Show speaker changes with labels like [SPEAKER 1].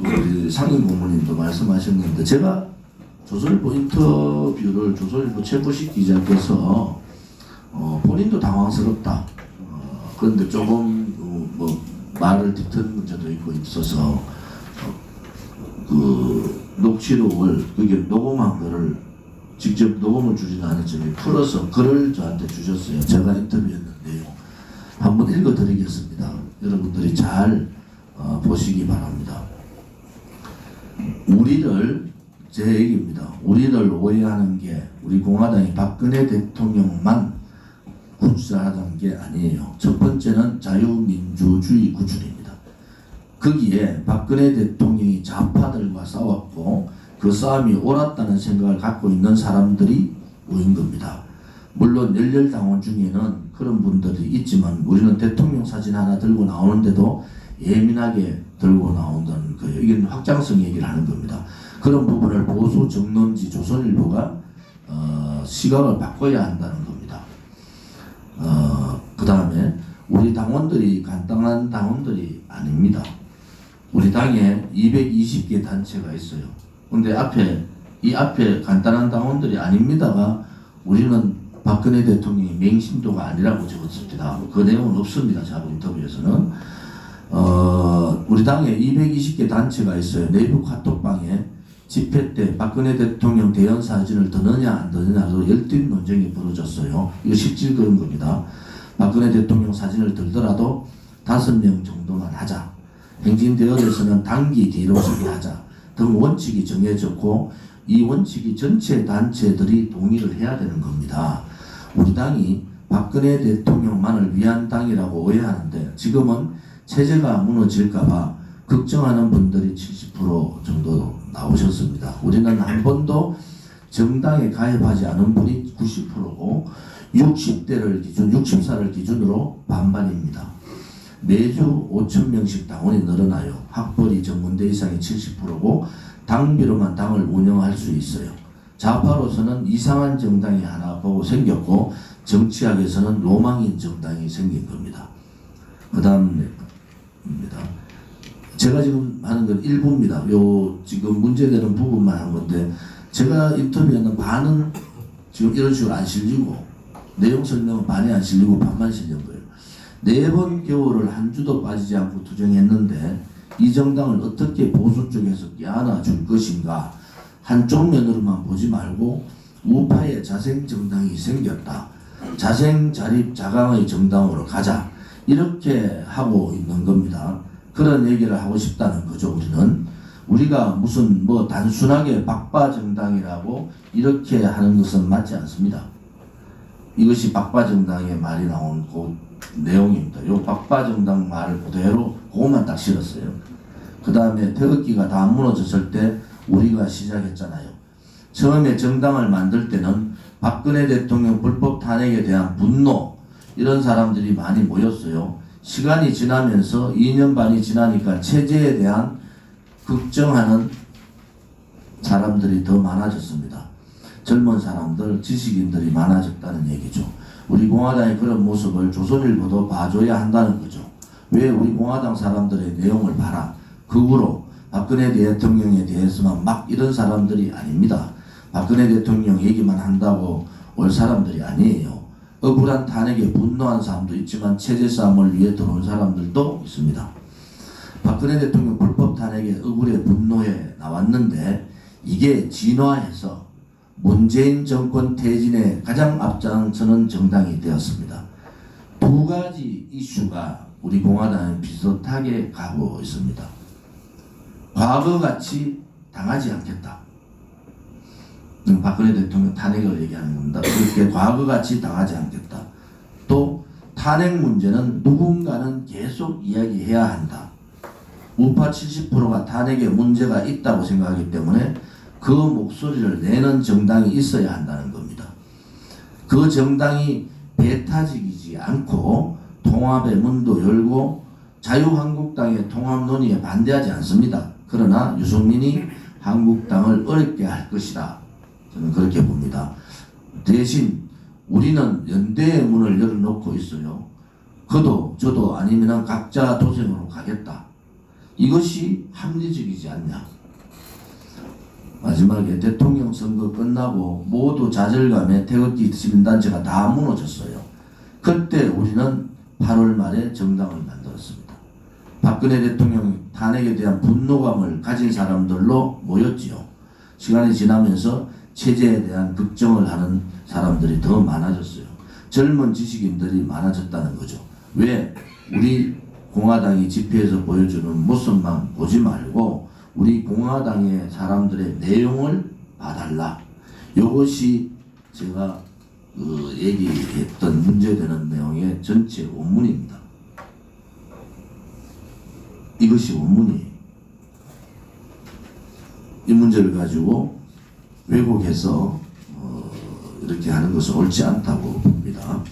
[SPEAKER 1] 우리 상임 고모님도 말씀하셨는데 제가 조선일보 인터뷰를 조선일보 최부식 기자께서 어, 본인도 당황스럽다. 어, 그런데 조금 어, 뭐 말을 뒤틀은 문제도 있고 있어서 어, 그 녹취록을 그게 녹음한 거를 직접 녹음을 주지는 않았지만 풀어서 글을 저한테 주셨어요. 제가 인터뷰했는데요. 한번 읽어드리겠습니다. 여러분들이 잘 어, 보시기 바랍니다. 우리를 제 얘기입니다. 우리를 오해하는 게 우리 공화당이 박근혜 대통령만 구출하던 게 아니에요. 첫 번째는 자유민주주의 구출입니다. 거기에 박근혜 대통령이 좌파들과 싸웠고 그 싸움이 옳았다는 생각을 갖고 있는 사람들이 모인 겁니다. 물론 열렬 당원 중에는 그런 분들이 있지만 우리는 대통령 사진 하나 들고 나오는데도 예민하게 들고 나온다는 거예요. 이건 확장성 얘기를 하는 겁니다. 그런 부분을 보수 정론지 조선일보가 어, 시각을 바꿔야 한다는 겁니다. 어, 그 다음에 우리 당원들이 간단한 당원들이 아닙니다. 우리 당에 220개 단체가 있어요. 근데 앞에 이 앞에 간단한 당원들이 아닙니다가 우리는 박근혜 대통령이 맹신도가 아니라고 적었습니다. 그 내용은 없습니다. 자부 인터뷰에서는 어, 우리 당에 220개 단체가 있어요. 내부 카톡방에 집회 때 박근혜 대통령 대연 사진을 드느냐 안 드느냐로 열띤 논쟁이 벌어졌어요. 이거 실질 그런 겁니다. 박근혜 대통령 사진을 들더라도 다섯 명 정도만 하자. 행진대열에서는 단기 뒤로서기 하자 등 원칙이 정해졌고 이 원칙이 전체 단체들이 동의를 해야 되는 겁니다. 우리 당이 박근혜 대통령만을 위한 당이라고 오해하는데 지금은 체제가 무너질까봐 걱정하는 분들이 70% 정도 나오셨습니다. 우리는 한 번도 정당에 가입하지 않은 분이 90%고 60대를 기준, 60살을 기준으로 반반입니다. 매주 5천 명씩 당원이 늘어나요. 학벌이 전문대 이상이 70%고 당비로만 당을 운영할 수 있어요. 좌파로서는 이상한 정당이 하나 보고 생겼고 정치학에서는 로망인 정당이 생긴 겁니다. 그 다음 입니다. 제가 지금 하는 건 일부입니다. 요 지금 문제되는 부분만 한 건데 제가 인터뷰하는 반은 지금 이런 식으로 안 실리고 내용 설명은 반이 안 실리고 반만 실린 거예요. 네 번 겨울을 한 주도 빠지지 않고 투쟁했는데 이 정당을 어떻게 보수 쪽에서 껴안아 줄 것인가 한쪽 면으로만 보지 말고 우파의 자생 정당이 생겼다. 자생 자립 자강의 정당으로 가자. 이렇게 하고 있는 겁니다. 그런 얘기를 하고 싶다는 거죠. 우리는 우리가 무슨 뭐 단순하게 박바 정당이라고 이렇게 하는 것은 맞지 않습니다. 이것이 박바 정당의 말이 나온 그 내용입니다. 요 박바 정당 말을 그대로 그것만 딱 실었어요. 그 다음에 태극기가 다 무너졌을 때 우리가 시작했잖아요. 처음에 정당을 만들 때는 박근혜 대통령 불법 탄핵에 대한 분노 이런 사람들이 많이 모였어요. 시간이 지나면서 2년 반이 지나니까 체제에 대한 걱정하는 사람들이 더 많아졌습니다. 젊은 사람들, 지식인들이 많아졌다는 얘기죠. 우리 공화당의 그런 모습을 조선일보도 봐줘야 한다는 거죠. 왜 우리 공화당 사람들의 내용을 봐라. 극으로 박근혜 대통령에 대해서만 막 이런 사람들이 아닙니다. 박근혜 대통령 얘기만 한다고 올 사람들이 아니에요. 억울한 탄핵에 분노한 사람도 있지만 체제 싸움을 위해 들어온 사람들도 있습니다. 박근혜 대통령 불법 탄핵에 억울해 분노해 나왔는데 이게 진화해서 문재인 정권 퇴진에 가장 앞장서는 정당이 되었습니다. 두 가지 이슈가 우리 공화당은 비슷하게 가고 있습니다. 과거같이 당하지 않겠다. 지금 박근혜 대통령 탄핵을 얘기하는 겁니다. 그렇게 과거같이 당하지 않겠다. 또 탄핵 문제는 누군가는 계속 이야기해야 한다. 우파 70%가 탄핵에 문제가 있다고 생각하기 때문에 그 목소리를 내는 정당이 있어야 한다는 겁니다. 그 정당이 배타적이지 않고 통합의 문도 열고 자유한국당의 통합 논의에 반대하지 않습니다. 그러나 유승민이 한국당을 어렵게 할 것이다. 저는 그렇게 봅니다. 대신 우리는 연대의 문을 열어놓고 있어요. 그도 저도 아니면 각자 도생으로 가겠다. 이것이 합리적이지 않냐. 마지막에 대통령 선거 끝나고 모두 좌절감에 태극기 시민단체가 다 무너졌어요. 그때 우리는 8월 말에 정당을 만들었습니다. 박근혜 대통령 탄핵에 대한 분노감을 가진 사람들로 모였지요. 시간이 지나면서 체제에 대한 걱정을 하는 사람들이 더 많아졌어요. 젊은 지식인들이 많아졌다는 거죠. 왜? 우리 공화당이 집회에서 보여주는 모습만 보지 말고 우리 공화당의 사람들의 내용을 봐달라. 이것이 제가 그 얘기했던 문제되는 내용의 전체 원문입니다. 이것이 원문이에요. 이 문제를 가지고 왜곡해서 어, 이렇게 하는 것은 옳지 않다고 봅니다.